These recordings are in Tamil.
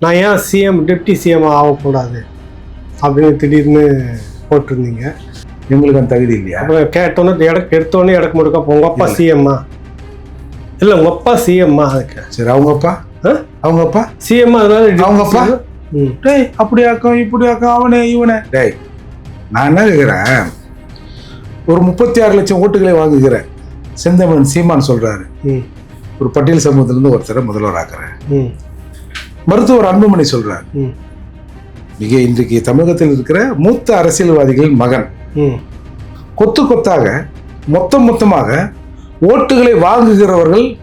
நான் ஏன் சிஎம் டெப்டி சிஎம் ஆகக்கூடாது அப்படின்னு திடீர்னு போட்டிருந்தீங்க? எங்களுக்கு அந்த தகுதி இல்லையா? அப்புறம் கேட்டோன்னே எடக்கு எடுத்தோடனே எடக்கு முடுக்க உங்க அப்பா சிஎம்மா இல்லை உங்க அப்பா சிஎம்மா அதுக்கு. சரி அவங்க அப்பா? ஆ? அவங்க அப்பா? சிஎம் அதனால அவங்க அப்பா? ம். டேய் அப்படி ஆக்கம் இப்படி ஆக்கம் அவனே இவனே. டேய் நான் என்ன கேட்குறேன் ஒரு முப்பத்தி ஆறு லட்சம் ஓட்டுகளை வாங்குகிறேன் செந்தமன் சீமான் சொல்றாரு. ம். ஒரு பட்டியல் சமூகத்திலிருந்து ஒருத்தரை முதல்வர் ஆக்குறேன் ம். மருத்துவர் அன்புமணி சொல்றாரு. ம். மிக இன்றைக்கு தமிழகத்தில் இருக்கிற மூத்த அரசியல்வாதிகளின் மகன். ம். கொத்து கொத்தாக மொத்தம் மொத்தமாக ஓட்டுகளை வாங்குகிறவர்கள்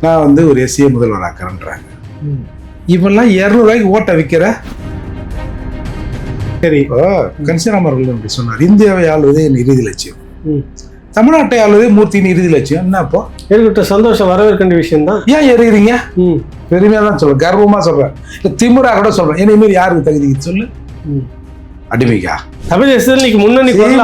நான் வந்து ஒரு எஸ்சிய முதல்வர் ஆக்குறேன்றாங்க ம். இவெல்லாம் இரநூறுவாய்க்கு ஓட்டை விற்கிற? சரி. இப்போ கன்சிராம் அவர்கள் அப்படி சொன்னார். இந்தியாவை ஆளுவதே என் இறுதி லட்சியம். ம். தமிழ்நாட்டை ஆளுவதே மூர்த்தியின் இறுதி லட்சியம் என்ன அப்போ? இருக்கட்டும் சந்தோஷம் வரவேற்கின்ற விஷயம்தான். ஏன் எறிகிறீங்க? பெருமையாக தான் சொல்றேன் கர்வமா சொல்றேன். இல்லை திமுறா கூட சொல்றேன். என்னை மாரி யாருக்கு தகுதி சொல்லு. அடிமைக்கா? தமிழ் தேசத்துல இன்னைக்கு முன்னணி தான்.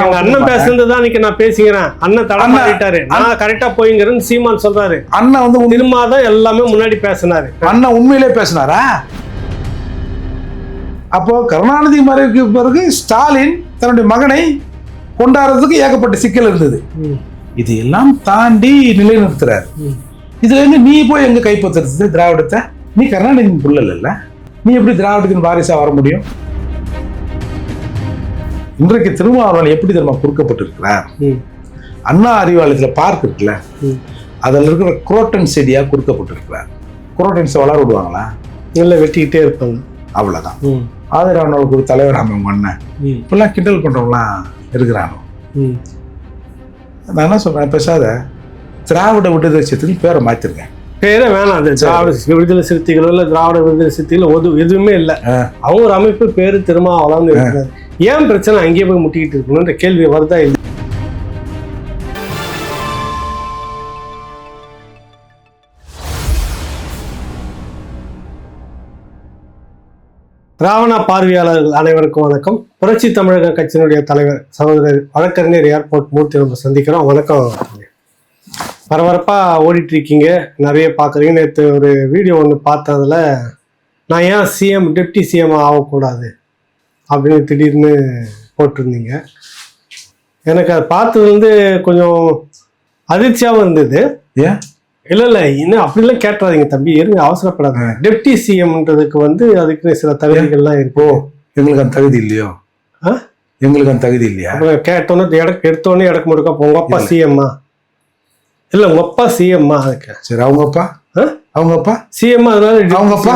நான் அண்ணன் பேசுனது தான் இன்னைக்கு நான் பேசிக்கிறேன். அண்ணன் தடம் அண்ணன், மாறிட்டாரு. நான் கரெக்டா போய்ங்கிறேன்னு சீமான் சொல்றாரு. அண்ணன் வந்து திரும்ப தான் எல்லாமே முன்னாடி பேசினாரு. அண்ணன் உண்மையிலே பேசினாரா? அப்போ கருணாநிதி மறைவுக்கு பிறகு ஸ்டாலின் தன்னுடைய மகனை கொண்டாடுறதுக்கு ஏகப்பட்ட சிக்கல் இருந்தது. இது எல்லாம் தாண்டி நிலைநிறுத்துறாரு. இதுல இருந்து நீ போய் எங்க கைப்பற்றுறது? திராவிடத்தை? நீ கருணாநிதியின் புள்ளல் இல்ல நீ எப்படி திராவிடத்தின் வாரிசா வர முடியும்? இன்றைக்கு திருமாவளவன் எப்படி தெரியுமா குறுக்கப்பட்டிருக்கிறார் ம், அண்ணா அறிவாலயத்துல பார்க் இருக்குல்ல. அதில் இருக்கிற குரோட்டன் செடியா குறுக்கப்பட்டிருக்கிறார் குரோட்டன்ஸை வளர விடுவாங்களா? நல்லா வெட்டிக்கிட்டே இருப்பாங்க. ஆதிராமனுக்கு ஒரு தலைவர் அவன் அண்ணன். இப்பெல்லாம் கிண்டல் பண்றவங்களாம் இருக்கிறானோ. நான் என்ன சொல்றேன் பேசாத. திராவிட விடுதலை சத்துக்கு பேரை மாத்திருக்கேன் பேரே வேணாம் அது திராவிட விடுதலை சிறுத்தைகளோ இல்ல திராவிட விடுதலை சிறுத்தைகளோ ஒது எதுவுமே இல்லை. அவங்க ஒரு அமைப்பு பேரு திரும்ப வளர்ந்து இருக்கிறாரு ஏன் பிரச்சனை அங்கேயே போய் முட்டிக்கிட்டு இருக்கணும்ன்ற கேள்வி வருதா இல்லை ராவணா பார்வையாளர்கள் அனைவருக்கும் வணக்கம். புரட்சி தமிழக கட்சியினுடைய தலைவர் சகோதரர் வழக்கறிஞர் ஏர்போர்ட் மூர்த்தி நம்ம சந்திக்கிறோம். வணக்கம். பரபரப்பாக ஓடிட்டு இருக்கீங்க. நிறைய பார்க்குறீங்க. நேற்று ஒரு வீடியோ ஒன்று பார்த்ததில் நான் ஏன் சிஎம் டெப்டி சிஎம் ஆகக்கூடாது அப்படின்னு திடீர்னு போட்டிருந்தீங்க. எனக்கு அதை பார்த்ததுலேருந்து கொஞ்சம் அதிர்ச்சியாகவும் இருந்தது. ஏன்? இல்லை இல்லை இன்னும் அப்படிலாம் கேட்டுறாதீங்க தம்பி. இருங்க அவசரப்படாதீங்க. டெப்டி சிஎம்ன்றதுக்கு வந்து அதுக்கு சில தகுதிகள்லாம் இருக்கு. எங்களுக்கு அந்த தகுதி இல்லையோ? எங்களுக்கு அந்த தகுதி இல்லையா? கேட்டோன்னே எடக்கு எடுத்தோடனே எடக்கு முடுக்க உங்க அப்பா சிஎம்மா இல்லை உங்க அப்பா சிஎம்மா அதுக்கு? சரி அவங்க அப்பா? அவங்க அப்பா? சிஎம் அதனால அவங்க அப்பா?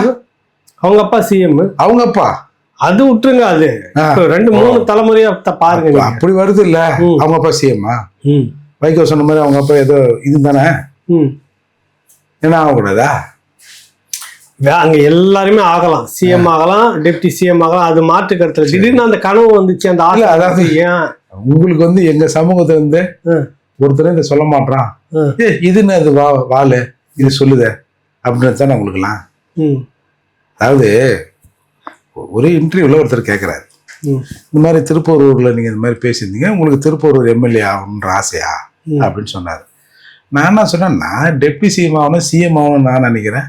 அவங்க அப்பா சிஎம் அவங்க அப்பா? அது விட்டுருங்க அது. ரெண்டு மூணு தலைமுறையா பாருங்க. அப்படி வருது இல்ல. அவங்க அப்பா சிஎம்மா ம். வைகோ சொன்ன மாதிரி அவங்க அப்பா ஏதோ இது தானே ம். என்ன ஆகக்கூடாதா? வே- அங்க எல்லாருமே ஆகலாம். சிஎம் ஆகலாம் டெப்டி சிஎம் ஆகலாம். அது மாற்று கருத்துல திடீர்னு அந்த கனவு வந்துச்சு அந்த ஆசை அதாவது-. ஏன்? உங்களுக்கு வந்து எங்க சமூகத்தை வந்து ம். ஒருத்தர் இதை சொல்ல மாட்டான் இதுன்னு அது வா வாழு இது சொல்லுதே. அப்படின்னு தானே உங்களுக்குலாம் அதாவது ஒரு இன்டர்வியூல ஒருத்தர் கேட்குறாரு இந்த மாதிரி திருப்பூரூர்ல நீங்க இந்த மாதிரி பேசியிருந்தீங்க உங்களுக்கு திருப்பூரூர் எம்எல்ஏ ஆகணுன்ற ஆசையா. அப்படின்னு சொன்னார். நான் என்ன சொன்னேன் நான் டெப்டி சிஎம் ஆகணும் சிஎம் ஆகணும்னு நான் நினைக்கிறேன்.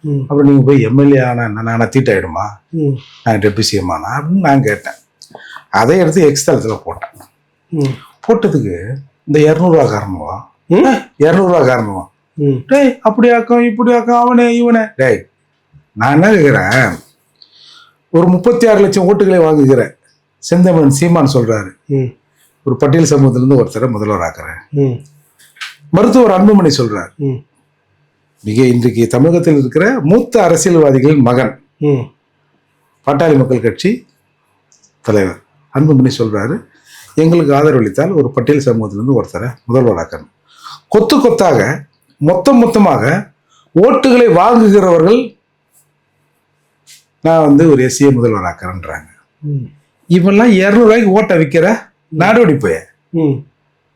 ம். அப்புறம் நீங்க போய் எம்எல்ஏ ஆனா என்ன? நான் தீட்டாயிடுமா ம். நான் டெப்டி சிஎம் ஆனா? அப்படின்னு நான் கேட்டேன். அதை எடுத்து எக்ஸ் தளத்தில் போட்டேன். ம். போட்டதுக்கு இந்த இரநூறுவா காரணமா? இரநூறுவா காரணமா? டேய் அப்படி ஆக்கம் இப்படி ஆக்கம் அவனே இவனே. டேய் நான் என்ன கேட்குறேன் ஒரு முப்பத்தி ஆறு லட்சம் ஓட்டுகளை வாங்குகிறேன் செந்தமன் சீமான் சொல்றாரு. ம். ஒரு பட்டியல் சமூகத்திலிருந்து ஒருத்தரை முதல்வர் ஆக்குறேன். ம். மருத்துவர் அன்புமணி சொல்றாரு. ம். மிக இன்றைக்கு தமிழகத்தில் இருக்கிற மூத்த அரசியல்வாதிகளின் மகன் ம். பாட்டாளி மக்கள் கட்சி தலைவர் அன்புமணி சொல்றாரு. எங்களுக்கு ஆதரவளித்தால் ஒரு பட்டியல் சமூகத்திலிருந்து ஒருத்தரை முதல்வராக்கணும். கொத்து கொத்தாக மொத்தம் மொத்தமாக ஓட்டுகளை வாங்குகிறவர்கள் நான் வந்து ஒரு எஸ்சியை முதல்வராக்கிறேன்றாங்க. ம். இவெல்லாம் இரநூறுவாய்க்கு ஓட்டை விற்கிற நாடோடி போய ம்.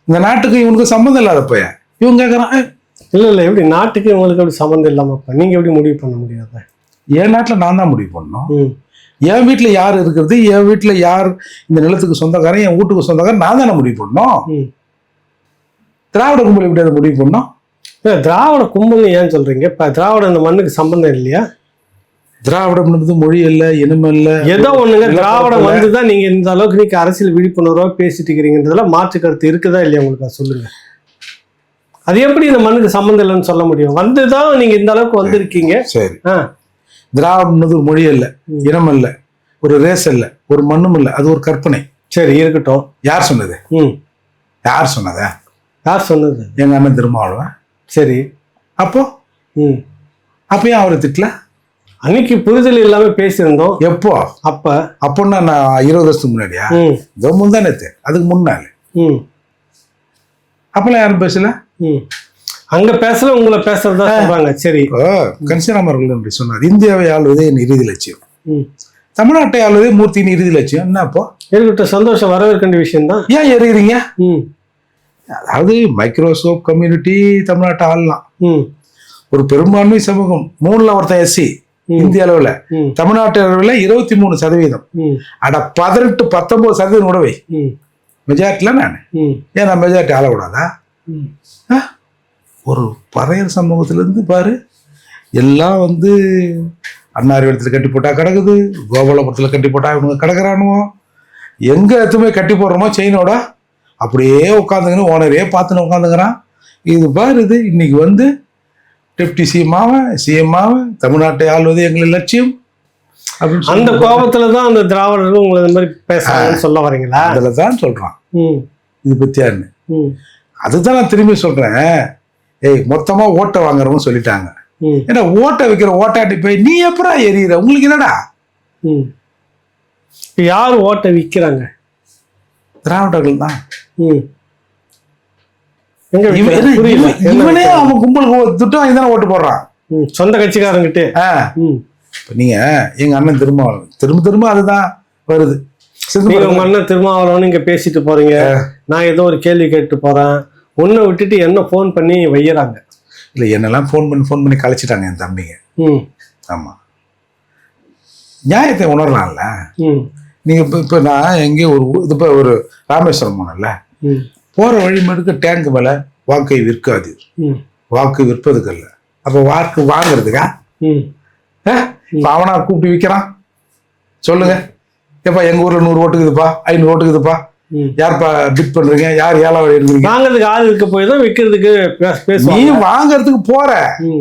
இந்த நாட்டுக்கு இவனுக்கு சம்மந்தம் இல்லாத போய இவன் கேட்குறான் இல்ல இல்ல எப்படி நாட்டுக்கு உங்களுக்கு எப்படி சம்மந்தம் இல்லாம இப்ப நீங்க எப்படி முடிவு பண்ண முடியாது? என் நாட்டில் நான் தான் முடிவு பண்ணணும். என் வீட்டில் யார் இருக்கிறது என் வீட்டில் யார் இந்த நிலத்துக்கு சொந்தக்காரன் என் வீட்டுக்கு சொந்தக்காரன் நான் தானே முடிவு பண்ணணும். ம். திராவிட கும்பல் எப்படி அதை முடிவு பண்ணோம் இல்ல, திராவிட கும்பல்னு ஏன் சொல்றீங்க? இப்ப திராவிட இந்த மண்ணுக்கு சம்பந்தம் இல்லையா? திராவிடம் என்பது மொழி இல்ல இனம் இல்ல ஏதோ ஒண்ணுங்க திராவிடம் இல்ல. வந்துதான் நீங்க இந்த அளவுக்கு நீங்க அரசியல் விழிப்புணர்வா பேசிட்டு இருக்கிறீங்கன்றதுல மாற்று கருத்து இருக்குதா இல்லையா உங்களுக்கு? சொல்லுங்க. அது எப்படி இந்த மண்ணுக்கு சம்மந்தம் இல்லைன்னு சொல்ல முடியும்? வந்துதான் நீங்க இந்த அளவுக்கு வந்திருக்கீங்க. சரி. ஆ. திராவிடம் என்பது ஒரு மொழி அல்ல. இனம் அல்ல ஒரு ரேஸ் அல்ல ஒரு மண்ணும் இல்ல அது ஒரு கற்பனை. சரி இருக்கட்டும். யார் சொன்னது? ம். யார் சொன்னத? யார் சொன்னது? எங்க அண்ணன் திருமாவளவன் சரி. அப்போ? ம். அப்பயும் அவரை திட்டல? அன்னைக்கு புரிதல் இல்லாம பேசியிருந்தோம். எப்போ? அப்ப. அப்போன்னா நான் இருபது வருஷத்துக்கு முன்னாடியா? ம். இதோ முந்தானத்து அதுக்கு முன்னாள். ம். அப்பெல்லாம் யாரும் பேசல? அங்க பேசல உங்களை பேசுறதா சொல்றாங்க. சரி. கன்சிராம் அவர்கள் அப்படி சொன்னார். இந்தியாவை ஆள்வதே என் இறுதி லட்சியம் தமிழ்நாட்டை ஆள்வதே மூர்த்தியின் இறுதி லட்சியம். என்ன அப்போ? இருக்கட்டும் சந்தோஷம் வரவேற்கின்ற விஷயம் தான் ஏன் எறிகிறீங்க ம். அதாவது மைக்ரோசாஃப்ட் கம்யூனிட்டி தமிழ்நாட்டை ஆளலாம். ம். ஒரு பெரும்பான்மை சமூகம். மூணுல ஒருத்தன் எஸ்சி. இந்திய அளவுல. தமிழ்நாட்டு அளவுல இருபத்தி மூணு சதவீதம் அட பதினெட்டு பத்தொன்பது சதவீதம் கூட வை. ம். மெஜாரிட்டில நான். ஏன் நான் மெஜாரிட்டி ஆளக்கூடாதா? ஒரு பறையர் சமூகத்திலேருந்து பாரு. எல்லாம் வந்து அன்னாரி இடத்துல கட்டி போட்டா கிடக்குது. கோபாலபுரத்தில் கட்டி போட்டா இவனுங்க கிடக்குறானுவோ. எங்கே எத்துமே கட்டி போடுறோமோ செயினோட? அப்படியே உட்காந்துங்கன்னு ஓனரே பார்த்துன்னு உட்காந்துக்கிறான். இது பாரு இது இன்னைக்கு வந்து டெப்டி சிஎம்மாவன் சிஎம்மாவன் தமிழ்நாட்டை ஆள்வது எங்களின் லட்சியம். அந்த கோபத்துல தான் அந்த திராவிடர்கள் உங்களை இந்த மாதிரி பேசுறாங்கன்னு சொல்ல வரீங்களா? அதில் தான் சொல்கிறான் ம். இது பத்தியான்னு ம். அதுதான் நான் திரும்பி சொல்கிறேன் ஏய் மொத்தமாக ஓட்டை வாங்குறவங்க சொல்லிட்டாங்க. ஏன்னா ஓட்டை வைக்கிற ஓட்டாட்டி போய் நீ எப்படா எறிகிற உங்களுக்கு என்னடா? யார் ஓட்டை விற்கிறாங்க திராவிடர்கள் தான் இவன்? அவன் கும்பலுக்கு ஓ- திட்டம் தானே ஓட்டு போடுறான். சொந்த கட்சிக்காரங்கிட்டே. ஆ, ம். இப்ப நீங்க எங்க அண்ணன் திரும்ப திரும்ப திரும்ப அதுதான் வருது. நீங்க உங்க அண்ணன் திருமாவளவன் இங்க பேசிட்டு போறீங்க. நான் ஏதோ ஒரு கேள்வி கேட்டு போறேன். உன்னை விட்டுட்டு என்ன ஃபோன் பண்ணி வையறாங்க? இல்ல என்னெல்லாம் ஃபோன் பண்ணி ஃபோன் பண்ணி கழிச்சிட்டாங்க என் தம்பிங்க. ம். ஆமா. நியாயத்தை உணரலாம்ல. ம். நீங்க இப்ப இப்ப நான் எங்கேயோ ஒரு இது இப்ப ஒரு ராமேஸ்வரம் போனேன்ல. போற வழி மடுக்க டேங்க் மேல வாக்கை விற்காது ம். வாக்கு விற்பதுக்கு இல்ல அப்ப வாக்கு வாங்குறதுக்கா? அவனா கூப்பிட்டு விற்கிறான் சொல்லுங்க. ஏப்பா எங்க ஊர்ல நூறு ஓட்டுக்குதுப்பா ஐநூறு ஓட்டுக்குதுப்பா. ம். யார்ப்பா பிட் பண்றீங்க? யார் ஏழாவது எடுக்கிறீங்க வாங்குறதுக்கு ஆள் இருக்க போய் தான் விற்கிறதுக்கு நீ வாங்குறதுக்கு போற.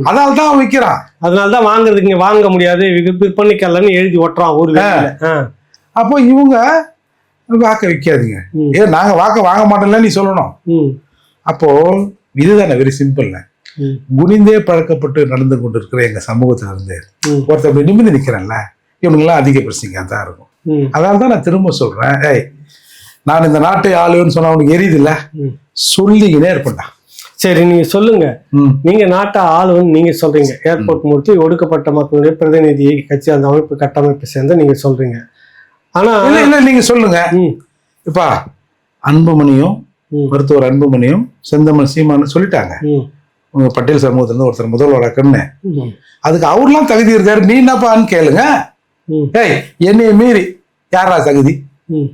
அதனால தான் அவன் விற்கிறான் அதனால தான் வாங்குறதுக்கு இங்க வாங்க முடியாது. விற்பனைக்கல்லன்னு எழுதி ஒட்டுறான் ஊர்ல அப்போ இவங்க வாக்க விற்காதீங்க ம். ஏ நாங்க வாக்க வாங்க மாட்டோம்ல நீ சொல்லணும். அப்போ இதுதானே வெரி சிம்பிள்ண்ணே ம். குனிந்தே பழக்கப்பட்டு நடந்து கொண்டு இருக்கிற எங்க சமூகத்துல இருந்து ஒருத்தர் நிமிர்ந்து நிக்கிறேன்ல இவனுங்கெல்லாம் அதிக பிரச்சனைக்கா தான் இருக்கும். அதனால தான் நான் திரும்ப சொல்றேன். ஏய் நான் இந்த நாட்டை ஆளுன்னு சொன்னா அவனுக்கு எரியுது இல்ல ம். சொல்லிக்கினே இருப்பேன்டா. சரி நீங்க சொல்லுங்க. நீங்க நாட்டை ஆளுன்னு நீங்க சொல்றீங்க. ஏர்போர்ட் மூர்த்தி ஒடுக்கப்பட்ட மக்களுடைய பிரதிநிதி கட்சி அந்த அமைப்பு கட்டமைப்பு சேர்ந்து நீங்க சொல்றீங்க. ஆனா இல்ல இல்ல நீங்க சொல்லுங்க. இப்பா அன்புமணியும் மருத்துவர் அன்புமணியும் செந்தமன் சீமான்னு சொல்லிட்டாங்க. உங்க பட்டேல் சமூகத்துல இருந்து ஒருத்தர் முதல்வர் கண்ணு ம். அதுக்கு அவர்லாம் தகுதி இருக்காரு நீ என்னப்பான்னு கேளுங்க. ஏய் என்னைய மீறி யாரா தகுதி? ம்.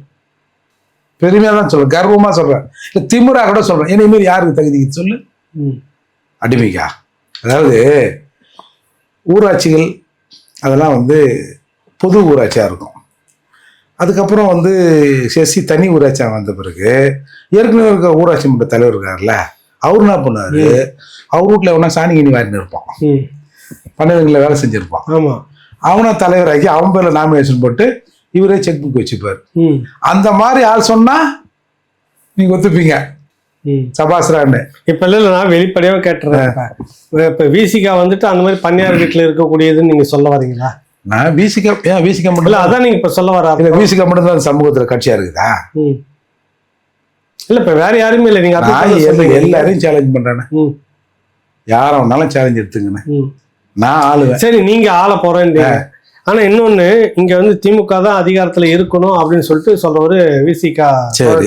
பெருமையா தான் சொல்றேன். கர்வமா சொல்றேன். இல்ல திமிரா கூட சொல்றேன். என்னைய மீறி யாருக்கு தகுதி? சொல்லு. ம். அடிமைக்கா? அதாவது ஊராட்சிகள் அதெல்லாம் வந்து பொது ஊராட்சியாக இருக்கும். அதுக்கப்புறம் வந்து செசி தனி ஊராட்சியாக வந்த பிறகு ஏற்கனவே இருக்க ஊராட்சி மன்ற தலைவர் இருக்கார்ல அவர் என்ன பண்ணாரு? அவர் வீட்டில் எவனா சாணி கிணி வாரின்னு இருப்பான். ம். பன்னெண்டுல வேலை செஞ்சிருப்பான். ஆமா. அவனை தலைவராக்கி அவன் பேர்ல நாமினேஷன் போட்டு இவரே செக் புக் வச்சுப்பார். ம். அந்த மாதிரி ஆள் சொன்னா நீங்க ஒத்துப்பீங்க. ம். சபாஸ்ரான்னு. இப்ப இல்ல இல்ல, நான் வெளிப்படையாவே கேட்டுறேன். இப்ப. விசிகா வந்துட்டு அந்த மாதிரி பன்னியார் வீட்டுல இருக்கக்கூடியதுன்னு நீங்க சொல்ல வரீங்களா? நான் வீசிக்க ஏன் இல்ல மட்டும் அதான் நீங்க இப்ப சொல்ல வர இல்ல வீசிக்க மட்டும் தான் சமூகத்துல கட்சியா இருக்குதா? ம். இல்ல இப்ப வேற யாருமே இல்ல நீங்க. எல்லாரையும் சேலஞ்ச் பண்றேனே. ம். யார வேணாலும் சேலஞ்ச் எடுத்துங்கண்ணே. நான் ஆளுவேன். சரி நீங்க ஆள போறேன்றீங்க ஆனா இன்னொன்னு இங்க வந்து திமுக தான் அதிகாரத்துல இருக்கணும் அப்படின்னு சொல்லிட்டு சொல்றவரு விசிகா.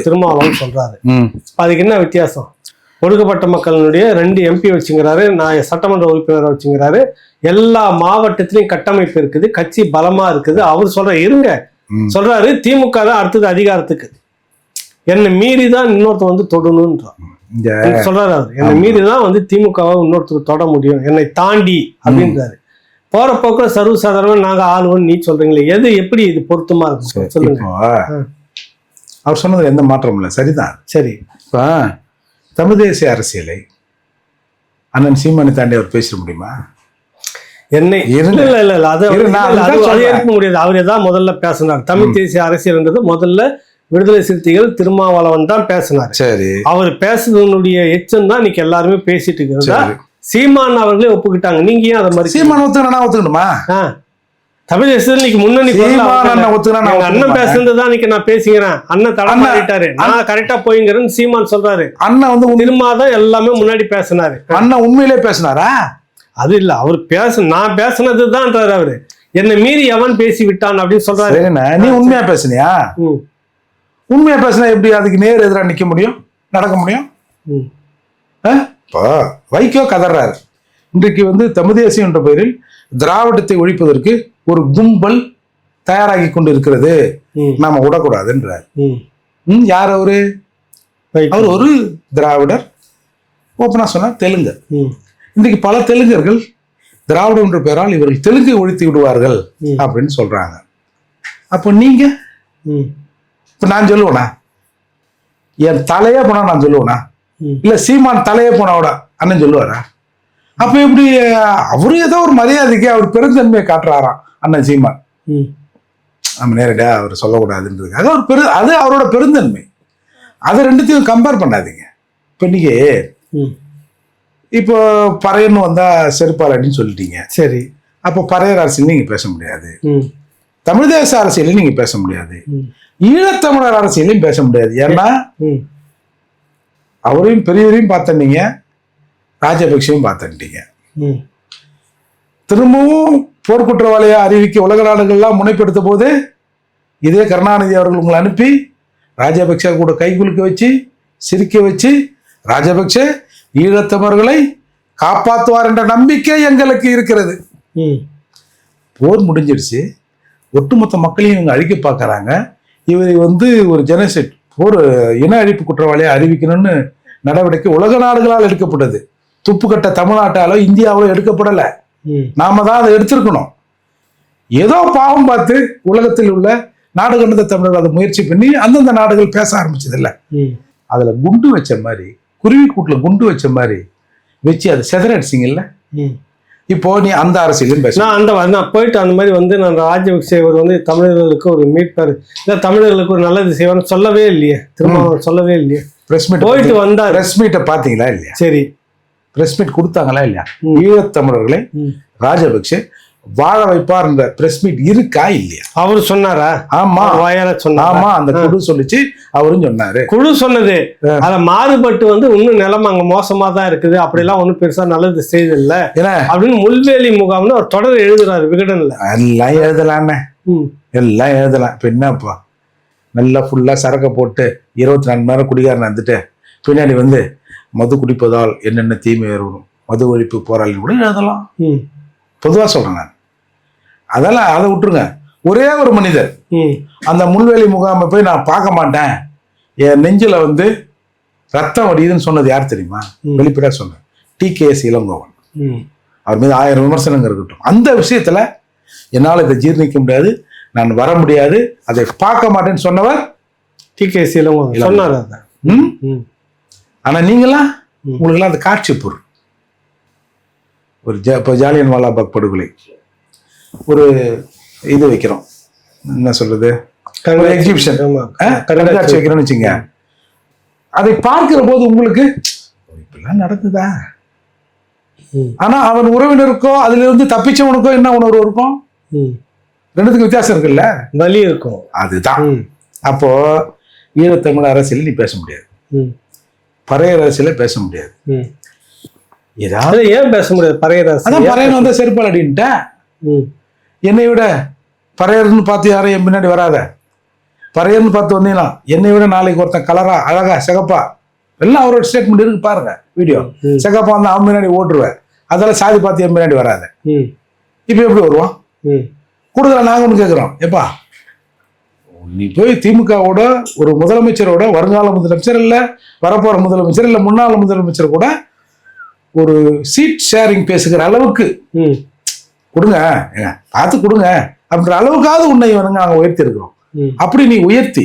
திருமாவளவன் சொல்றாரு. அதுக்கு என்ன வித்தியாசம்? ஒடுக்கப்பட்ட மக்களினுடைய ரெண்டு எம்பி வச்சுங்கிறாரு நான் சட்டமன்ற உறுப்பினரை வச்சுங்கிறாரு. எல்லா மாவட்டத்திலையும் கட்டமைப்பு இருக்குது கட்சி பலமா இருக்குது. அவர் சொல்ற இருங்க. சொல்றாரு திமுக தான் அடுத்தது அதிகாரத்துக்கு. என்னை மீறி தான் இன்னொருத்த வந்து தொடணுன்றான் சொல்றாரு அவர். என்னை மீறி தான் வந்து திமுகவை இன்னொருத்தர் தொட முடியும். என்னை தாண்டி அப்படின்றாரு. போற போக்குல சர்வசாதாரணமா நாங்க ஆளுவோம் நீ சொல்றீங்களே எது எப்படி இது பொருத்தமா இருக்கும் சொல்லுங்க. அவர் சொன்னதுல எந்த மாற்றமும் இல்லை. சரிதான். சரி. இப்போ தமிழ் தேசிய அரசியலை அண்ணன் சீமானை தாண்டி அவர் பேசிட முடியுமா? என்னை. இல்ல இல்ல இல்ல அது. ஏற்க முடியாது. அவரே தான் முதல்ல பேசினார். தமிழ் தேசிய அரசியல்ன்றது முதல்ல விடுதலை சிறுத்தைகள் திருமாவளவன் தான் பேசினார். சரி. அவர் பேசுனதுடைய எச்சம் தான் இன்னைக்கு எல்லாருமே பேசிட்டு இருக்கிறதா? சீமான் அவர்களே ஒப்புக்கிட்டாங்க. நீங்க ஏன் அதை மாதிரி சீமான ஒத்துக்கணும்? ஒத்துக்கணுமா. தமிழ் இன்னைக்கு முன்னணி அண்ணன். பேசுனது தான் நான் பேசிக்கிறேன். அண்ணன் தடம் அண்ணன், மாறிட்டாரு நான் கரெக்டா போய்ங்கிறேன்னு சீமான் சொல்றாரு. அண்ணன் வந்து உண்மை- திருமா தான் எல்லாமே முன்னாடி பேசினாரு. அண்ணன் உண்மையிலே பேசினாரா? அது இல்ல அவர் பேச நான் பேசுனது தான்ன்றாரு அவரு. என்னை மீறி எவன் பேசி விட்டான் அப்படின்னு சொல்றாரு. நீ உண்மையா பேசுனியா? உண்மையா பேசினா எப்படி அதுக்கு நேர் எதிராக நிக்க முடியும்? நடக்க முடியும்? ம், ஆ? இப்போ வைகோ கதறாரு. இன்றைக்கு வந்து தமிழ் தேசியம் என்ற பெயரில் திராவிடத்தை ஒழிப்பதற்கு ஒரு கும்பல் தயாராகி கொண்டு இருக்கிறது நாம விடக்கூடாதுன்றார். யார் அவரு. அவர் ஒரு திராவிடர். ஓப்பனா சொன்னா தெலுங்கர் ம், இன்றைக்கு பல தெலுங்கர்கள் திராவிடம் என்ற பெயரால் இவர்கள் தெலுங்கை ஒழித்து விடுவார்கள். அப்படின்னு சொல்றாங்க. அப்போ நீங்க? இப்ப நான் சொல்லுவேனா? என் தலையே போனா நான் சொல்லுவேனா. இல்ல சீமான் தலையே போனாவோட அண்ணன் சொல்லுவாரா? அப்ப எப்படி அவரு ஏதோ ஒரு மரியாதைக்கு அவர் பெருந்தன்மையை காட்டுறாராம் அண்ணன் சீமான். ம், நம்ம நேரடியா அவர் சொல்லக்கூடாதுன்றதுக்காக அவர் பெரு அது அவரோட பெருந்தன்மை. அதை ரெண்டுத்தையும் கம்பேர் பண்ணாதீங்க. இப்போ ம். இப்போ பறையன்னு வந்தா செருப்பால் அப்படின்னு சொல்லிட்டீங்க. சரி. அப்போ பறையர் அரசியல் நீங்க பேச முடியாது. ம், தமிழ் தேச அரசியலையும் நீங்க பேச முடியாது. ஈழத்தமிழர் அரசியலையும் பேச முடியாது. ஏன்னா ம், அவரையும் பெரியவரையும் பார்த்தீங்க ராஜபக்சையும் பார்த்துட்டீங்க. ம், திரும்பவும் போர்க்குற்றவாளியை அறிவிக்க உலக நாடுகள்லாம் முனைப்படுத்த போது இதே கருணாநிதி அவர்கள் உங்களை அனுப்பி ராஜபக்சே கூட கைகுலுக்க வச்சு சிரிக்க வச்சு ராஜபக்சே ஈழத்தமிழர்களை காப்பாற்றுவார் என்ற நம்பிக்கை எங்களுக்கு இருக்கிறது. ம், போர் முடிஞ்சிடுச்சு. ஒட்டுமொத்த மக்களையும் இவங்க அழிக்க பார்க்கறாங்க. இவரை வந்து ஒரு ஜெனசைட் போர் இன அழிப்பு குற்றவாளியை அறிவிக்கணும்னு நடவடிக்கை உலக நாடுகளால் எடுக்கப்பட்டது. துப்புக்கட்ட தமிழ்நாட்டாலோ இந்தியாவிலோ எடுக்கப்படலை. நாம தான் அதை எடுத்திருக்கணும். ஏதோ பாவம் பார்த்து உலகத்தில் உள்ள நாடு கண்டத தமிழர்கள் அதை முயற்சி பண்ணி அந்தந்த நாடுகள் பேச ஆரம்பிச்சது இல்ல. அதுல குண்டு வச்ச மாதிரி குருவி கூட்டுல குண்டு வச்ச மாதிரி வச்சு அதை செதறடிச்சிங்கல்ல. இப்போ நீ அந்த அரசியலும் பேச. நான் அந்த நான் போயிட்டு அந்த மாதிரி வந்து நான் ராஜபக்சே அவர் வந்து தமிழர்களுக்கு ஒரு மீட்பார். இல்லை தமிழர்களுக்கு ஒரு நல்லது செய்வார்னு சொல்லவே இல்லையே. திரும்ப சொல்லவே இல்லையே. பிரஸ் மீட் போயிட்டு வந்தார். பிரஸ் மீட்டை பாத்தீங்களா இல்லையா? சரி. பிரஸ் மீட் கொடுத்தாங்களா இல்லையா? ம். ஈழத்தமிழர்களை ம். ராஜபக்சே வாழ வைப்பார் என்ற பிரஸ் மீட் இருக்கா இல்லையா? அவர் சொன்னாரா? ஆமா. வாயால சொன்னாரா? ஆமா அந்த குழு சொல்லிச்சு அவரும் சொன்னாரு. குழு சொன்னது. அத மாறுபட்டு வந்து இன்னும் நிலைமை அங்க மோசமா தான் இருக்குது. அப்படிலாம் ஒண்ணும் பெருசா நல்லது செய்ததில்ல ஏன்னா அப்படின்னு முள்வேலி முகாம்னு ஒரு தொடர் எழுதுறாரு விகடன்ல. எல்லாம் எழுதலாமே. எல்லாம் எழுதலாம். இப்போ என்னப்பா? நல்லா ஃபுல்லாக சரக்கை போட்டு இருபத்தி நாலு மணி நேரம் குடிகாரன் வந்துட்டு பின்னாடி வந்து மது குடிப்பதால் என்னென்ன தீமை ஏற்படும்? மது ஒழிப்பு போராளி கூட எழுதலாம். ம், பொதுவாக சொல்கிறேன் நான். அதெல்லாம் அதை விட்டுருங்க. ஒரே ஒரு மனிதர். அந்த முள்வேலி முகாமை போய் நான் பார்க்க மாட்டேன். என் நெஞ்சில் வந்து ரத்தம் வடியுதுன்னு சொன்னது யார் தெரியுமா. வெளிப்படையாக சொன்னேன். டி. கே. எஸ். இளங்கோவன். அவர் மீது ஆயிரம் விமர்சனங்கள் இருக்கட்டும். அந்த விஷயத்துல என்னால் இதை ஜீர்ணிக்க முடியாது. நான் வர முடியாது. அதை பார்க்க மாட்டேன்னு சொன்னவர் டி. கே. சீலம் சொன்னார் அதான் ம்? ம், ஆனா நீங்களாம். உங்களுக்கெல்லாம் அந்த காட்சி பொருள். ஒரு ஜ இப்போ ஜாலியன் வாலாபாக் படுகொலை. ஒரு இது வைக்கிறோம். என்ன சொல்றது? ஒரு எக்ஸிபிஷன் கண்காட்சி வைக்கிறோம்னு வச்சுங்க அதை பார்க்கிற போது உங்களுக்கு இப்படிலாம் நடக்குதா? ஆனா அவன் உறவினருக்கோ அதுல இருந்து தப்பிச்சவனுக்கோ என்ன உணர்வு இருக்கும். ரெண்டுத்துக்கு வித்தியாசம் இருக்குல்ல? வலி இருக்கும். அதுதான். அப்போ ஈழத்தமிழ் அரசியல் நீ பேச முடியாது. ம், பறையர் அரசியல பேச முடியாது. ம். ஏதாவது ஏன் பேச முடியாது? பறையராசி அதான் பறையன் வந்தா செருப்பால் அடின்ட்டேன். ம், என்னை விட பறையர்னு பார்த்து யாரும் என் பின்னாடி வராத. பறையர்னு பார்த்து வந்தீங்கன்னா என்னை விட நாளைக்கு ஒருத்தன் கலரா அழகா சிகப்பா எல்லாம் அவரோட ஸ்டேட்மெண்ட் இருக்கு பாருங்க வீடியோ சிகப்பா வந்து அவன் பின்னாடி ஓட்டுருவேன். அதெல்லாம் சாதி பார்த்து என் பின்னாடி வராத. இப்போ எப்படி வருவான்? ம், கூடுதலா நாங்க ஒன்று கேட்குறோம் எப்பா நீ போய் திமுகவோட ஒரு முதலமைச்சரோட வருங்கால முதலமைச்சர் இல்ல வரப்போற முதலமைச்சர் இல்ல முன்னாள் முதலமைச்சர் கூட ஒரு சீட் ஷேரிங் பேசுகிற அளவுக்கு கொடுங்க. பார்த்து கொடுங்க. அப்படின்ற அளவுக்காவது உன்னை வந்து நாங்கள் உயர்த்தி இருக்கிறோம் அப்படி நீ உயர்த்தி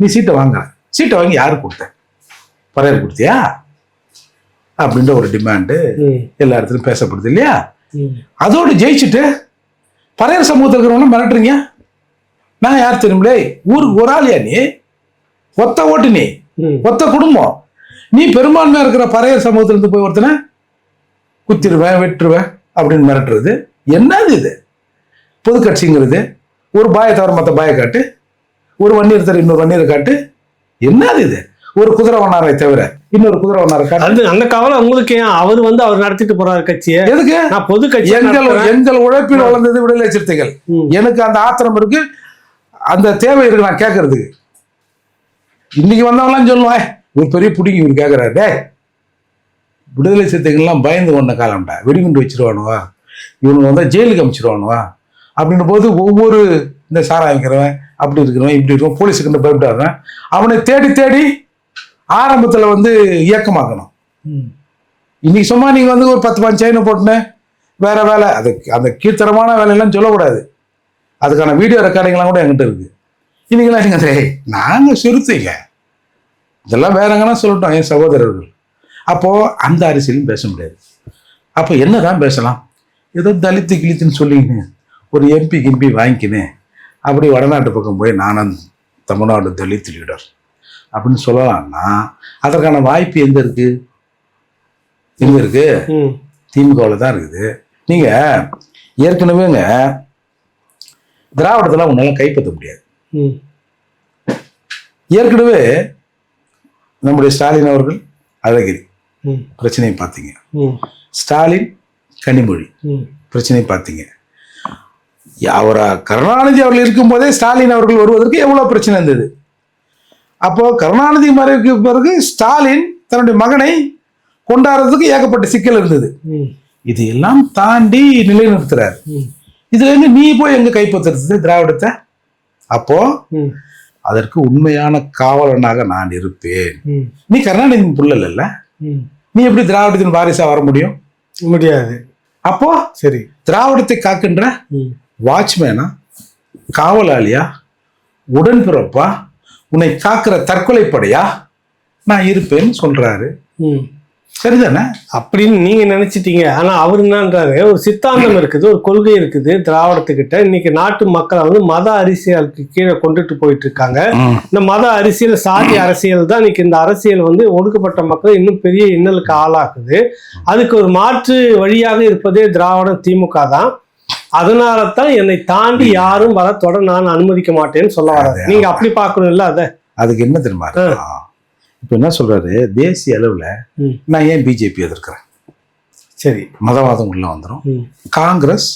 நீ சீட்டை வாங்க சீட்டை வாங்கி யாரு கொடுத்த? பறையர் கொடுத்தியா? அப்படின்ற ஒரு டிமாண்டு எல்லா இடத்துலையும் பேசப்படுது இல்லையா? அதோடு ஜெயிச்சுட்டு பறையர் சமூகத்தில் இருக்கிறவங்க மிரட்டுறீங்க. நான் யார் தெரியுமிலே ஊருக்கு ஒரு ஆளியா நீ? ஒத்த ஓட்டு நீ? ஒத்த குடும்பம்? நீ பெரும்பான்மையா இருக்கிற பறையர் சமூகத்துல இருந்து போய் ஒருத்தனை குத்திடுவேன் வெட்டுருவேன். அப்படின்னு மிரட்டுறது. என்னது இது? பொது கட்சிங்கிறது ஒரு பாயை தவிர மற்ற பாயை காட்டு. ஒரு வன்னியர் தவிர இன்னொரு வன்னியரை காட்டு. என்னது இது? ஒரு குதிரை வண்ணாரை தவிர இன்னொரு குதிரை வண்ணாரை காட்டு. அது அந்த கவலை உங்களுக்கு ஏன்? அவர் வந்து அவர் நடத்திட்டு போறாரு கட்சியை. எதுக்கு? நான் பொது கட்சி எங்கள் எங்கள் உழைப்பில் வளர்ந்தது விடுதலை சிறுத்தைகள். எனக்கு அந்த ஆத்திரம் இருக்கு. அந்த தேவை இருக்கு நான் கேட்கறதுக்கு இன்னைக்கு வந்தவங்களாம் சொல்லுவேன் ஒரு பெரிய பிடிங்கி இவர் கேட்கறாரு டேய் விடுதலை சிறுத்தைகள்லாம் பயந்து கொண்ட காலம்டா. வெடிகுண்டு வச்சிருவானுவா? இவனுக்கு வந்தா ஜெயிலுக்கு அமைச்சிருவானுவா? அப்படின்ற போது ஒவ்வொரு இந்த சாராயம் விற்கிறவன் அப்படி இருக்கிறவன் இப்படி இருக்கிறவன் போலீஸுக்கு பயப்படாதவன் அவனை தேடி தேடி ஆரம்பத்துல வந்து இயக்கமாக்கணும். இன்னைக்கு சும்மா நீங்க வந்து ஒரு பத்து பாஞ்சு செயினை போட்டுன்னு வேற வேலை அது அந்த கீழ்த்தரமான வேலையெல்லாம் சொல்லக்கூடாது. அதுக்கான வீடியோ ரெக்கார்டிங்லாம் கூட என்கிட்ட இருக்கு. இன்னைக்கெல்லாம் நீங்க அதை, "ஏய், நாங்க சிறுத்தைங்க. இதெல்லாம் வேற எங்கன்னா சொல்லட்டும் என் சகோதரர்கள். அப்போ அந்த அரசியலும் பேச முடியாது. அப்போ என்னதான் பேசலாம்? ஏதோ தலித்து கிழித்துன்னு சொல்லிக்கின்னு ஒரு எம்பி கிம்பி வாங்கிக்கினேன் அப்படி வடநாட்டு பக்கம் போய் நானும் தமிழ்நாடு தலித் லீடர் அப்படின்னு சொல்லலாம்னா அதற்கான வாய்ப்பு எங்க இருக்கு? எங்க இருக்கு? ம். திமுகவில் தான் இருக்குது. நீங்க ஏற்கனவேங்க திராவிடத்தில் உன்னால கைப்பற்ற முடியாது. ஏற்கனவே நம்முடைய ஸ்டாலின் அவர்கள் அழகிரி பிரச்சனையை பார்த்தீங்க. ஸ்டாலின் கனிமொழி. பிரச்சனையை பார்த்தீங்க. அவரா கருணாநிதி அவர்கள் இருக்கும்போதே ஸ்டாலின் அவர்கள் வருவதற்கு எவ்வளவு பிரச்சனை இருந்தது? அப்போ கருணாநிதி மறைவுக்கு பிறகு ஸ்டாலின் தன்னுடைய மகனை கொண்டாடுறதுக்கு ஏகப்பட்ட சிக்கல் இருந்தது. ம். இது எல்லாம் தாண்டி நிலைநிறுத்துறாரு. ம். இதுல இருந்து நீ போய் எங்க கைப்பற்றுறது திராவிடத்தை? அப்போ அதற்கு உண்மையான காவலனாக நான் இருப்பேன். நீ கருணாநிதியின் புள்ளல் நீ எப்படி திராவிடத்தின் வாரிசா வர முடியும்? முடியாது. அப்போ சரி. திராவிடத்தை காக்கின்ற வாட்ச்மேனா காவலாளியா உடன்பிறப்பா உன்னை காக்கிற தற்கொலை படையா நான் இருப்பேன்னு சொல்றாரு. சரிதானே? அப்படின்னு நீங்க நினைச்சிட்டீங்க. ஆனா அவர் என்னன்றாரு? ஒரு சித்தாந்தம் இருக்குது ஒரு கொள்கை இருக்குது திராவிடத்துக்கிட்ட. இன்னைக்கு நாட்டு மக்களை வந்து மத அரசியலுக்கு கீழே கொண்டுட்டு போயிட்டு இருக்காங்க இந்த மத அரசியல் சாதி அரசியல் தான் இன்னைக்கு இந்த அரசியல் வந்து ஒடுக்கப்பட்ட மக்கள் இன்னும் பெரிய இன்னலுக்கு ஆளாக்குது. அதுக்கு ஒரு மாற்று வழியாக இருப்பதே திராவிடம் திமுக தான். அதனால தான் என்னை தாண்டி யாரும் வர தொட நான் அனுமதிக்க மாட்டேன்னு சொல்ல வராது நீங்க அப்படி பார்க்கணும்ல அத? அதுக்கு என்ன தெரியுமா? இப்ப என்ன சொல்றாரு? தேசிய அளவுல. நான் ஏன் பிஜேபி எதிர்க்கிறேன்? சரி. மதவாதம் உள்ள வந்துடும் காங்கிரஸ்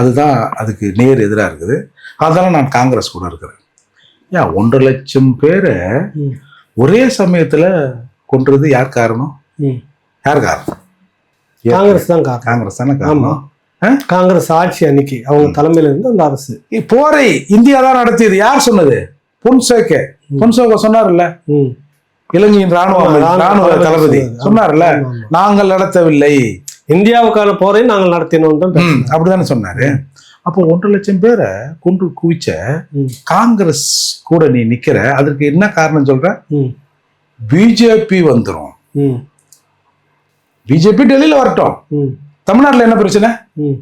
அதுதான் அதுக்கு நேர் எதிராக இருக்குது. அதனால நான் காங்கிரஸ் கூட இருக்கிறேன். ஏன்? ஒன்றரை லட்சம் பேரை ஒரே சமயத்துல கொன்றது யார் காரணம்? யார் காரணம்? காங்கிரஸ் தான் காங்கிரஸ் தானே காரணம்? காங்கிரஸ் ஆட்சி அன்னைக்கு அவங்க தலைமையில இருந்து அந்த அரசு. போரை இந்தியா தான் நடத்தியது. யார் சொன்னது? பொன்சேகே. பொன்சேகே சொன்னார்ல. இலங்கையின் ராணுவ ராணுவ தளபதி தளபதி. சொன்னாரு. சொன்னார்ல. நாங்கள் நடத்தவில்லை. இந்தியாவுக்கான போரை நாங்கள் நடத்தினோம். அப்படிதானே சொன்னாரு. அப்போ ஒன்றரை லட்சம் பேரை கொண்டு குவிச்ச காங்கிரஸ் கூட நீ நிக்கிற அதற்கு என்ன காரணம் சொல்ற? பிஜேபி வந்துரும். ம், பிஜேபி டெல்லியில வரட்டும். ம், தமிழ்நாட்டுல என்ன பிரச்சனை? ம்,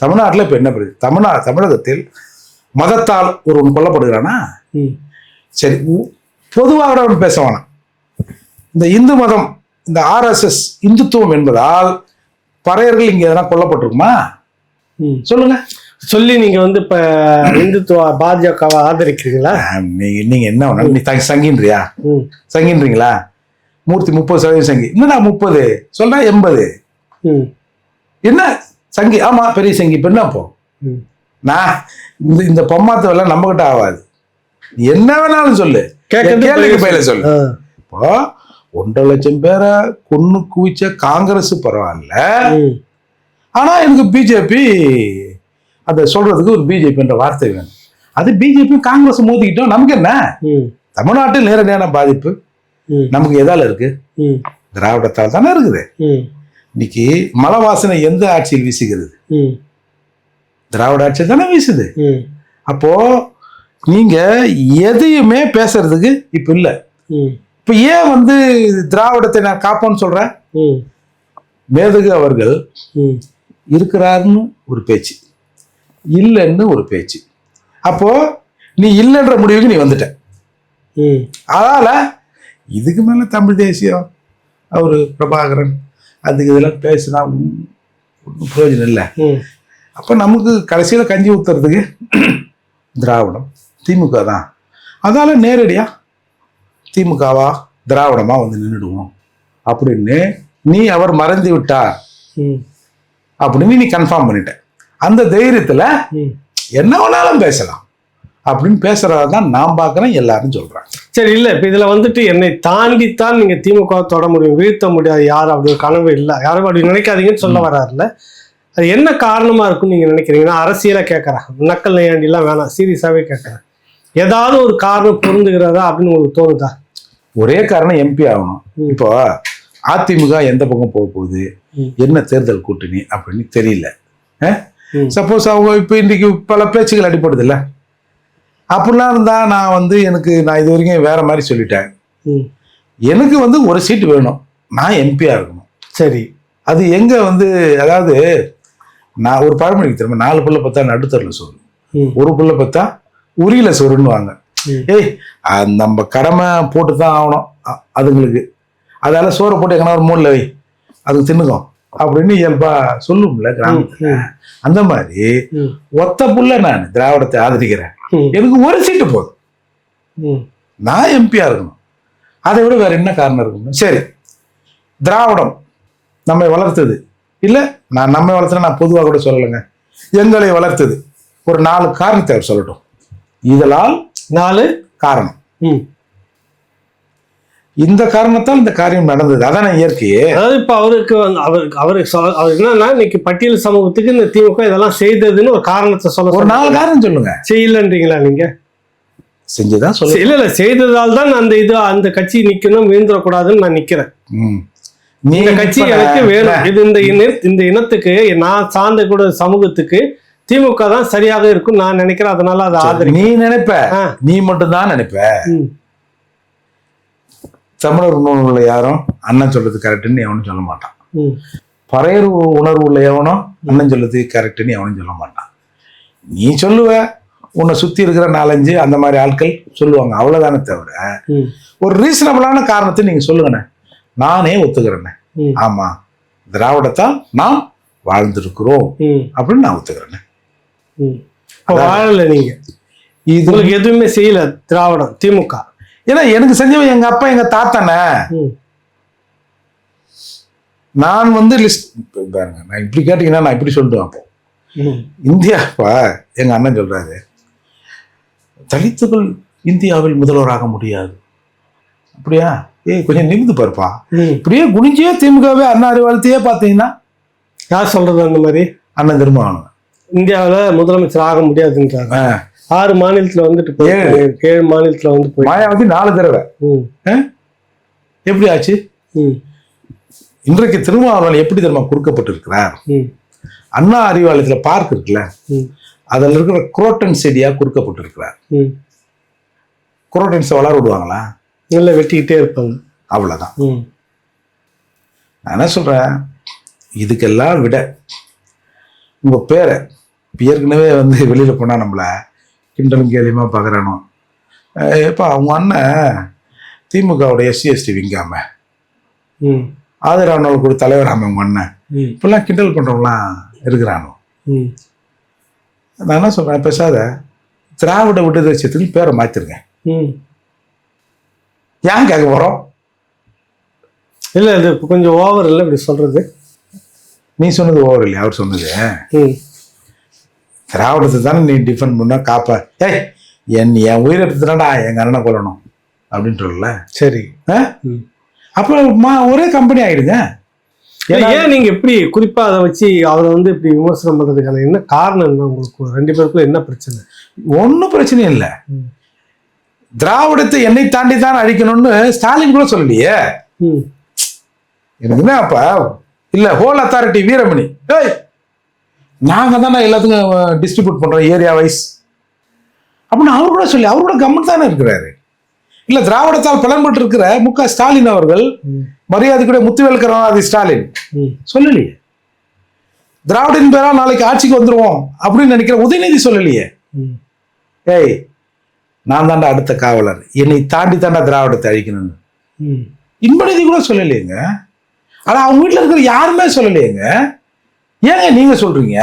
தமிழ்நாட்டுல இப்ப என்ன பிரச்சனை? தமிழ்நா தமிழகத்தில் மதத்தால் ஒருவன் கொல்லப்படுகிறானா? சரி பொதுவாக பேச வேணாம். இந்த இந்து மதம் இந்த ஆர்எஸ்எஸ் இந்துத்துவம் என்பதால் பறையர்கள் இங்க எதனா கொல்லப்பட்டிருக்குமா. சொல்லுங்க. சொல்லி நீங்க வந்து இப்ப இந்துத்துவ பாஜகவை ஆதரிக்கிறீங்களா நீங்க நீங்க என்ன நீ சங்கின்றியா? சங்கின்றீங்களா? மூர்த்தி முப்பது சதவீதம் சங்கி. என்னடா முப்பது? சொல்றா எண்பது. என்ன? சங்கி ஆமா பெரிய சங்கி இப்ப என்ன அப்போ. நான் இந்த இந்த பொம்மாத்த எல்லாம் நம்ம கிட்ட ஆகாது என்ன வேணாலும் சொல்லு. பெரிய பயில சொல்லு. இப்போ ஒன்றரை லட்சம் பேரை கொன்னு குவிச்ச காங்கிரஸ் பரவாயில்ல. ஆனா எனக்கு பிஜேபி அதை சொல்றதுக்கு ஒரு பிஜேபின்ற வார்த்தை வேணும். அது பிஜேபி காங்கிரஸ் மோதிக்கிட்டோம். நமக்கு என்ன? தமிழ்நாட்டில் நேரடியான பாதிப்பு. நமக்கு எதால இருக்கு? திராவிடத்தால் தானே இருக்குது. ம். இன்னைக்கு மலை வாசனை எந்த ஆட்சியில் வீசுகிறது? திராவிட ஆட்சியில் தானே வீசுது. அப்போ நீங்க எதையுமே பேசுறதுக்கு இப்ப இல்ல. இப்ப ஏன் வந்து திராவிடத்தை நான் காப்போன்னு சொல்றேன்? மேதகு அவர்கள் ம். இருக்கிறாருன்னு ஒரு பேச்சு இல்லைன்னு ஒரு பேச்சு. அப்போ நீ இல்லைன்ற முடிவுக்கு நீ வந்துட்ட. ம். அதனால இதுக்கு மேல தமிழ் தேசியம் அவரு பிரபாகரன் அதுக்கு இதெல்லாம் பேசினா ஒண்ணும் பிரயோஜனம் இல்லை. அப்போ நமக்கு கடைசியில் கஞ்சி ஊத்துறதுக்கு திராவிடம் திமுக தான். அதால நேரடியா திமுகவா திராவிடமா வந்து நின்றுடுவோம் அப்படின்னு நீ அவர் மறைந்து விட்டார். ம். அப்படின்னு நீ கன்ஃபார்ம் பண்ணிட்ட. அந்த தைரியத்துல ம். என்ன வேணாலும் பேசலாம். அப்படின்னு பேசுறத தான் நான் பார்க்கறேன் எல்லாரும் சொல்றாங்க. சரி இல்ல இப்ப இதுல வந்துட்டு என்னை தாண்டித்தான் நீங்க திமுக தொட முடியும் வீழ்த்த முடியாது யாரும் அப்படி ஒரு கனவு இல்ல. யாரும் அப்படி நினைக்காதீங்கன்னு சொல்ல வராருல்ல. அது என்ன காரணமா இருக்கும்னு நீங்க நினைக்கிறீங்க? நான் அரசியல கேட்கறேன். நக்கல் நையாண்டிலாம் வேணாம் சீரியஸாவே கேட்கறேன். ஏதாவது ஒரு காரணம் பொருந்துகிறதா அப்படின்னு உங்களுக்கு தோணுதா? ஒரே காரணம் எம்பி ஆகணும். இப்போ அதிமுக எந்த பக்கம் போக போகுது. என்ன தேர்தல் கூட்டணி அப்படின்னு தெரியல. சப்போஸ் அவங்க இப்போ இன்னைக்கு பல பேச்சுகள் அடிப்படுது இல்ல அப்படிலாம் இருந்தா நான் வந்து எனக்கு நான் இது வரைக்கும் வேற மாதிரி சொல்லிட்டேன். எனக்கு வந்து ஒரு சீட் வேணும். நான் எம்பியா இருக்கணும். சரி. அது எங்க வந்து அதாவது நான் ஒரு பழமொழிக்கு திரும்ப நாலு புள்ள பார்த்தா நடுத்தரில் சோறு. ஒரு புள்ள பார்த்தா உரியில சோறுன்னு வாங்க. ஏய் அது நம்ம கடமை போட்டு தான் ஆகணும் அதுங்களுக்கு. அதால சோறை போட்டு எங்கன்னா ஒரு மூணில் வை. அதுக்கு தின்னுக்கும் அப்படின்னு இயல்பா சொல்லும்ல கிராமத்துல. அந்த மாதிரி ஒத்த புள்ள நான் திராவிடத்தை ஆதரிக்கிறேன். எனக்கு ஒரு சீட்டு போதும். நான் எம்பியா இருக்கணும். அதை விட வேற என்ன காரணம் இருக்கணும் சரி திராவிடம் நம்மை வளர்த்தது. இல்ல நான் நம்மை வளர்த்தன நான் பொதுவாக கூட சொல்லலைங்க. எங்களை வளர்த்தது. ஒரு நாலு காரணத்தை அவர் சொல்லட்டும். இதனால் நாலு காரணம். இந்த காரணத்தால் இந்த காரியம் நடந்தது. அதான இயற்கையே? அதாவது இப்ப அவருக்கு அவருக்கு அவருக்கு அவர் என்னன்னா இன்னைக்கு பட்டியல் சமூகத்துக்கு இந்த திமுக இதெல்லாம் செய்ததுன்னு ஒரு காரணத்தை சொல்ல ஒரு நாலு காரணம் சொல்லுங்க. செய்யலன்றீங்களா நீங்க? செஞ்சுதான் சொல்ல இல்ல இல்ல செய்ததால் தான் அந்த இது அந்த கட்சி நிக்கணும் வீழ்ந்துடக்கூடாதுன்னு நான் நிக்கிறேன். இந்த கட்சி எனக்கு வேணும். இது இந்த இன இந்த இனத்துக்கு நான் சார்ந்த கூட சமூகத்துக்கு திமுக தான் சரியாக இருக்கும் நான் நினைக்கிறேன். அதனால அதை ஆதரி நீ நினைப்ப. நீ மட்டும் தான் நினைப்ப. தமிழர் உணர்வு உள்ள யாரும் அண்ணன் சொல்றது கரெக்டுன்னு எவனும் சொல்ல மாட்டான். பறையர் உ- உணர்வு உள்ள எவனோ அண்ணன் சொல்றது கரெக்டுன்னு எவனும் சொல்ல மாட்டான். நீ சொல்லுவ. உன்னை சுத்தி இருக்கிற நாலஞ்சு அந்த மாதிரி ஆட்கள் சொல்லுவாங்க. அவ்வளவுதானே தவிர ஒரு ரீசனபிளான காரணத்தை நீங்க சொல்லுங்கண்ணே. நானே ஒத்துக்கிறேண்ணே. ஆமா திராவிடத்தால் நாம் வாழ்ந்திருக்கிறோம் அப்படின்னு நான். இப்ப வாழல நீங்க. உங்களுக்கு எதுவுமே செய்யல திராவிடம் திமுக. ஏன்னா எனக்கு செஞ்சவன் எங்க அப்பா எங்க தாத்தானே நான் வந்து லிஸ்ட் பாருங்க நான் இப்படி கேட்டீங்கன்னா நான் இப்படி அப்போ. ம், இந்தியாப்பா எங்க அண்ணன் சொல்றாரு தலித்துகள் இந்தியாவில் முதல்வராக முடியாது. அப்படியா? ஏய் கொஞ்சம் நிமிந்து பாருப்பா. இப்படியே குனிஞ்சே திமுகவே அண்ணா அறிவாலத்தையே பார்த்தீங்கன்னா யார் சொல்றது அந்த மாதிரி? அண்ணன் திருமாவளவன். இந்தியாவுல முதலமைச்சர் ஆக முடியாதுன்றாங்க. ஆறு மாநிலத்துல வந்துட்டு ஏழு மாநிலத்துல வந்து போய் மாயாவதி நாலு தடவை. ம், எப்படி ஆச்சு? ம், இன்றைக்கு திருமாவளவன் எப்படி தெரியுமா குறுக்கப்பட்டிருக்கிறார் ம், அண்ணா அறிவாலயத்துல பார்க் இருக்குல்ல? ம், அதில் இருக்கிற குரோட்டன் செடியா குறுக்கப்பட்டிருக்கிறார் ம். குரோட்டன்ஸை வளர விடுவாங்களா? நல்லா வெட்டிக்கிட்டே இருப்பாங்க. அவ்வளவுதான். ம், நான் என்ன சொல்றேன்? இதுக்கெல்லாம் விட. உங்க பேரை இப்ப ஏற்கனவே வந்து வெளியில போனா நம்மள கிண்டலும் கேலியுமா பார்க்குறானோ எப்பா அவங்க அண்ணன் திமுகவோட எஸ்சி எஸ்டி விங்காம. ம், ஆதரவானவர் கூட தலைவராம உங்க அண்ணன். ம், இப்பெல்லாம் கிண்டல் பண்றவங்களாம் இருக்கிறானோ? ம். நான் என்ன சொல்றேன் பேசாத. திராவிட விடுதலை சத்துக்கு பேரை மாத்திருங்க. ம். ஏன் கேட்க போறோம்? இல்ல இது இப்ப கொஞ்சம் ஓவர் இல்ல இப்படி சொல்றது. நீ சொன்னது ஓவர் இல்லையா? அவர் சொன்னது. ம், திராவிடத்தை தானே நீ டிஃபெண்ட் பண்ண காப்ப. ஏய் என் என் உயிரை எடுத்துட்டாடா எங்க அண்ணனை கொல்லணும் அப்படின்றல சரி. ம். அப்போ மா ஒரே கம்பெனி ஆயிடுங்க. இல்ல, ஏன் நீங்க இப்படி குறிப்பா அதை வச்சு அவரை வந்து இப்படி விமர்சனம் பண்றதுக்கான என்ன காரணம் என்ன உங்களுக்கு? ரெண்டு பேருக்குள்ள என்ன பிரச்சனை? ஒன்றும் பிரச்சனையும் இல்லை. திராவிடத்தை என்னை தாண்டி தான் அழிக்கணும்னு ஸ்டாலின் கூட சொல்லலையே. எனக்கு என்ன அப்ப? இல்ல ஹோல் அத்தாரிட்டி வீரமணி. ஏய் நாங்க தானே எல்லாத்துக்கும் டிஸ்ட்ரிபியூட் பண்றோம் ஏரியா வைஸ் அப்படின்னு அவர் கூட சொல்லி அவர் கூட கவர்மெண்ட் தானே இருக்கிறாரு. இல்ல திராவிடத்தால் பிளம்பட்டு இருக்கிற மு க ஸ்டாலின் அவர்கள் ம். மரியாதைக்குரிய முத்துவேல் கருணாநிதி ஸ்டாலின் சொல்லலையே. திராவிடின் பேரா நாளைக்கு ஆட்சிக்கு வந்துருவோம் அப்படின்னு நினைக்கிற உதயநிதி சொல்லலையே. ஏய் நான் தாண்டா அடுத்த காவலர். என்னை தாண்டி தாண்டா திராவிடத்தை அழிக்கணும்னு. இன்பநிதி கூட சொல்லலையேங்க. ஆனா அவங்க வீட்டுல இருக்கிற யாருமே சொல்லலையேங்க. ஏங்க நீங்க சொல்றீங்க?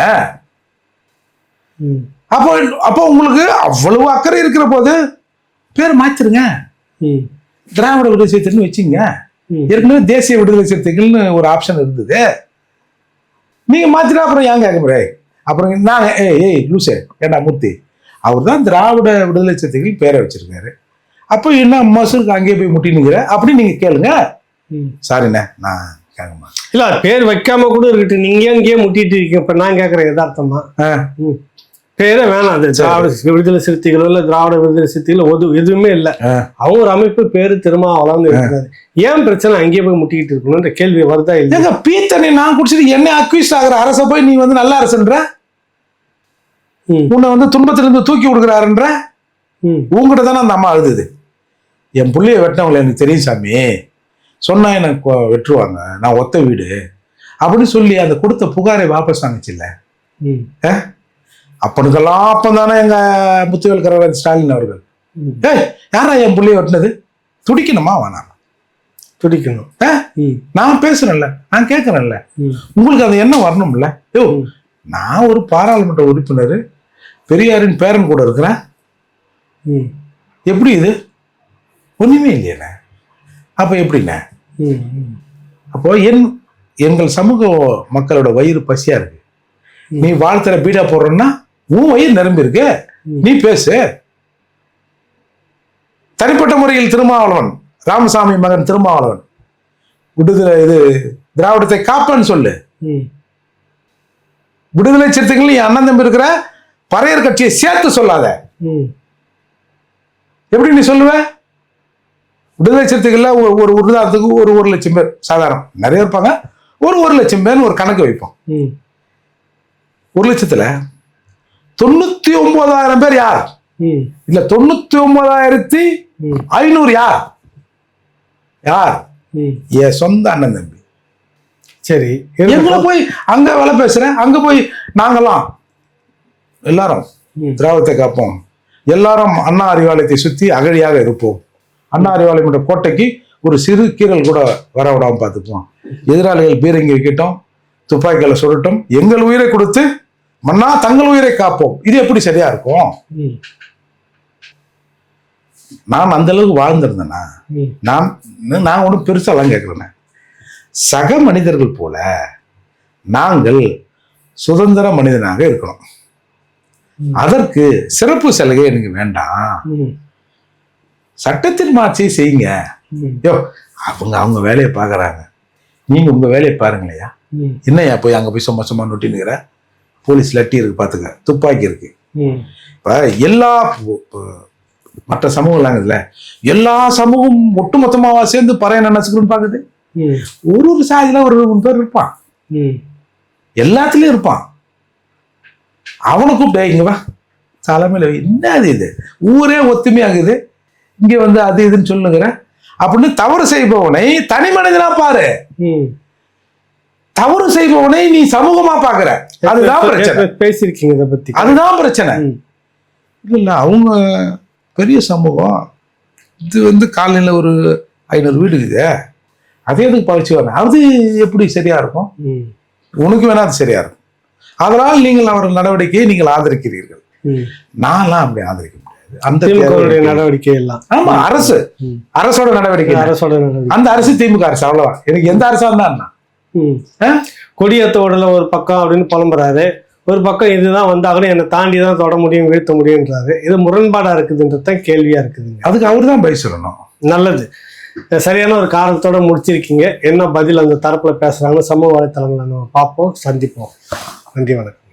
அப்போ அப்போ உங்களுக்கு அவ்வளவு அக்கறை இருக்கிற போது பேர் மாத்திருங்க. திராவிட விடுதலை சிறுத்தைகள்னு வச்சுங்க. ஏற்கனவே தேசிய விடுதலை சிறுத்தைகள்னு ஒரு ஆப்ஷன் இருந்தது. நீங்க மாத்தினா அப்புறம் ஏன் கேட்க முடியாது அப்புறம் நாங்க ஏய் ஏய் லூசே ஏண்டா மூர்த்தி? அவர் தான் திராவிட விடுதலை சிறுத்தைகள் பேரை வச்சிருக்காரு. அப்போ என்ன மசூருக்கு அங்கேயே போய் முட்டினுங்கிற அப்படி நீங்க கேளுங்க. சாரிண்ணே நான் மாட்டேன் இல்ல பேர் வைக்காம கூட இருக்கட்டும். நீங்க அங்கேயே முட்டிட்டு இருக்கீங்க? இப்ப நான் கேக்குறேன் யதார்த்தமா? ஆ, ம். பேரே வேணாம். அது திராவிட விடுதலை சிறுத்தைகளோ இல்ல திராவிட விடுதலை சிறுத்தைகளோ ஒது எதுவுமே இல்ல. அவங்க ஒரு அமைப்பு பேரு திருமாவளம்னு இருக்கிறாரு. ஏன் பிரச்சனை அங்கேயே போய் முட்டிக்கிட்டு இருக்கணும்ன்ற கேள்வி வருதா ஏங்க பீத்தனை நான் குடிச்சிட்டு என்ன அக்யூஸ்ட் ஆகிற அரச போய் நீ வந்து நல்ல அரசுன்ற? உன்னை வந்து துன்பத்திலிருந்து தூக்கி விடுகிறாருன்ற? ம். உங்ககிட்ட தானே அந்த அம்மா அழுதுது. என் புள்ளைய வெட்டினவங்களை எனக்கு தெரியும் சாமி. சொன்னா எனக்கு வெட்டுருவாங்க? நான் ஒத்த வீடு. அப்படின்னு சொல்லி அந்த கொடுத்த புகாரை வாபஸ் வாங்கிச்சில்ல? ம். அப்பனுக்கெல்லாம் அப்பன் தானே எங்க முத்துவேல் கரவன் ஸ்டாலின் அவர்கள். ஏய் யாரா என் புள்ளைய வெட்டினது? துடிக்கணுமா வேணாம்? துடிக்கணும்? ம். நான் பேசுறேன்ல. நான் கேட்கறேன்ல உங்களுக்கு அது என்ன வரணும்ல? யோ. நான் ஒரு பாராளுமன்ற உறுப்பினர் பெரியாரின் பேரன் கூட இருக்கிறேன். எப்படி இது? ஒண்ணுமே இல்லையண்ணே அப்ப எப்படிண்ணே அப்போ என் எங்கள் சமூக மக்களோட வயிறு பசியா இருக்கு. நீ வாழ்த்துற பீடா போடுறன்னா உன் வயிறு நிரம்பி இருக்கு. நீ பேசு. தனிப்பட்ட முறையில் திருமாவளவன் ராமசாமி மகன் திருமாவளவன் விடுதலை இது திராவிடத்தை காப்பேன்னு சொல்லு. ம். விடுதலை சிறுத்தைகள் அண்ணன் தம்பி இருக்கிற பறையர் கட்சியை சேர்த்து சொல்லாத. ம். எப்படி நீ சொல்லுவ? விடுதலை சிறுத்தைகள்ல ஒரு ஒரு உதாரணத்துக்கு ஒரு ஒரு லட்சம் பேர் சாதாரணம். நிறைய இருப்பாங்க. ஒரு ஒரு லட்சம் பேர்னு ஒரு கணக்கு வைப்போம். ஒரு லட்சத்துல தொண்ணூத்தி ஒன்பதாயிரம் பேர் யார்? இல்ல தொண்ணூத்தி ஒன்பதாயிரத்தி ஐநூறு யார்? யார்? என் சொந்த அண்ணன் தம்பி. சரி எங்களை போய் அங்க வேலை பேசுறேன். அங்க போய் நாங்கெல்லாம் எல்லாரும். திராவிடத்தை காப்போம். எல்லாரும் அண்ணா அறிவாலயத்தை சுத்தி அகழியாக இருப்போம். அண்ணா அறிவாலயம் கோட்டைக்கு ஒரு சிறு கீறல் கூட வர விடாம பார்த்துப்போம் எதிராளிகள் பீரங்கி வைக்கட்டும் துப்பாக்கிகளை சுடட்டும் எங்கள் உயிரை கொடுத்து மன்னா தங்கள் உயிரை காப்போம். இது எப்படி சரியா இருக்கும்? நான் அந்த அளவுக்கு வாழ்ந்திருந்தேனா? நான் நான் ஒன்றும் பெருசாலாம் கேட்குறேன் சக மனிதர்கள் போல நாங்கள் சுதந்திர மனிதனாக இருக்கணும். அதற்கு சிறப்பு சலுகை எனக்கு வேண்டாம். சட்டத்தின் மாட்சியை செய்யுங்க. ம். யோ அவங்க அவங்க வேலையை பார்க்குறாங்க. நீங்க உங்க வேலையை பாருங்களையா ம். என்னய்யா போய் அங்க போய் சும்மா சும்மா நொட்டினுக்கிற போலீஸ் லட்டி இருக்கு பாத்துக்க. துப்பாக்கி இருக்கு. இப்ப எல்லா மற்ற சமூகம்லாம் இருக்குதுல்ல எல்லா சமூகம் ஒட்டுமொத்தமாவா சேர்ந்து பறையன் நினைச்சுக்கணும்னு பாக்குது? ம். ஒரு ஒரு சாதியில ஒரு மூணு பேர் இருப்பான். எல்லாத்துலயும் இருப்பான். அவனை கூப்பிட்டு "ஏய், இங்க வா. தலைமையில வை." என்னது இது? ஊரே ஒத்துமையாகுது. இங்க வந்து அது இதுன்னு சொல்லுங்கிற அப்படின்னு தவறு செய்பவனை தனி மனிதனா பாரு. தவறு செய்பவனை நீ சமூகமா பாக்குற. அதுதான் பிரச்சனை. பேசியிருக்கீங்க இதை பத்தி. அதுதான் பிரச்சனை. இல்ல அவங்க பெரிய சமூகம். இது வந்து காலையில் ஒரு ஐநூறு வீடு இருக்குது. அதே எதுக்கு பழிச்சு வரேன் அது எப்படி சரியா இருக்கும்? ம். உனக்கு வேணா அது சரியா இருக்கும். அதனால் நீங்கள் அவர்கள் நடவடிக்கையை நீங்கள் ஆதரிக்கிறீர்கள். நான்லாம் அப்படி ஆதரிக்க அந்த நடவடிக்கை எல்லாம் ஆமா அரசு. அரசோட நடவடிக்கை அரசோட அந்த அரசு திமுக அரசு அவ்வளவுதான். எனக்கு எந்த அரசா இருந்தா என்ன? ம். ஆ? கொடியேத்த உடல ஒரு பக்கம் அப்படின்னு புலம்புறாரு. ஒரு பக்கம் இதுதான் வந்தாகணும் என்னை தாண்டி தான் தொட முடியும் வீழ்த்த முடியுன்றாரு இது முரண்பாடா இருக்குதுன்றது தான் கேள்வியா இருக்குதுங்க. அதுக்கு அவர் தான் பதில் சொல்லணும். நல்லது. சரியான ஒரு காரணத்தோட முடிச்சிருக்கீங்க. என்ன பதில் அந்த தரப்புல பேசுறாங்கன்னு சமூக வலைத்தளங்களை நம்ம பார்ப்போம் சந்திப்போம். நன்றி வணக்கம்.